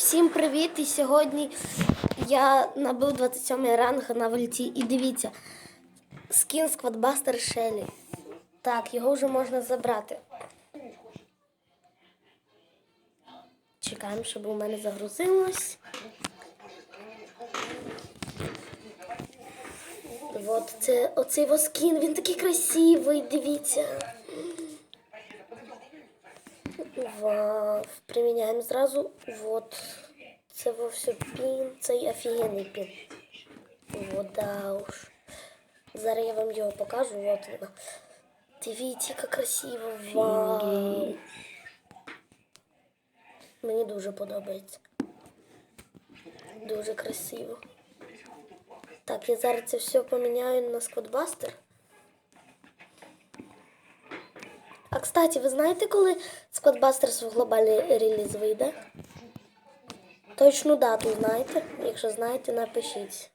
Всім привіт! І сьогодні я набив 27 ранг на вольті. І дивіться, скін Сквадбастер Шелі. Так, його вже можна забрати. Чекаємо, щоб у мене загрузилось. От це оцей воскін, він такий красивий, дивіться. Вау, приміняємо зразу. Вот. Це вовсе пін, цей офігенний пін. Вот, да уж. Зараз я вам його покажу. Вот воно. Дивіться, як красиво. Вау. Мені дуже подобається. Дуже красиво. Так, я зараз це все поміняю на сквадбастер. Кстати, ви знаєте, коли Squadbusters в глобальний реліз вийде? Точну дату знаєте? Якщо знаєте, напишіть.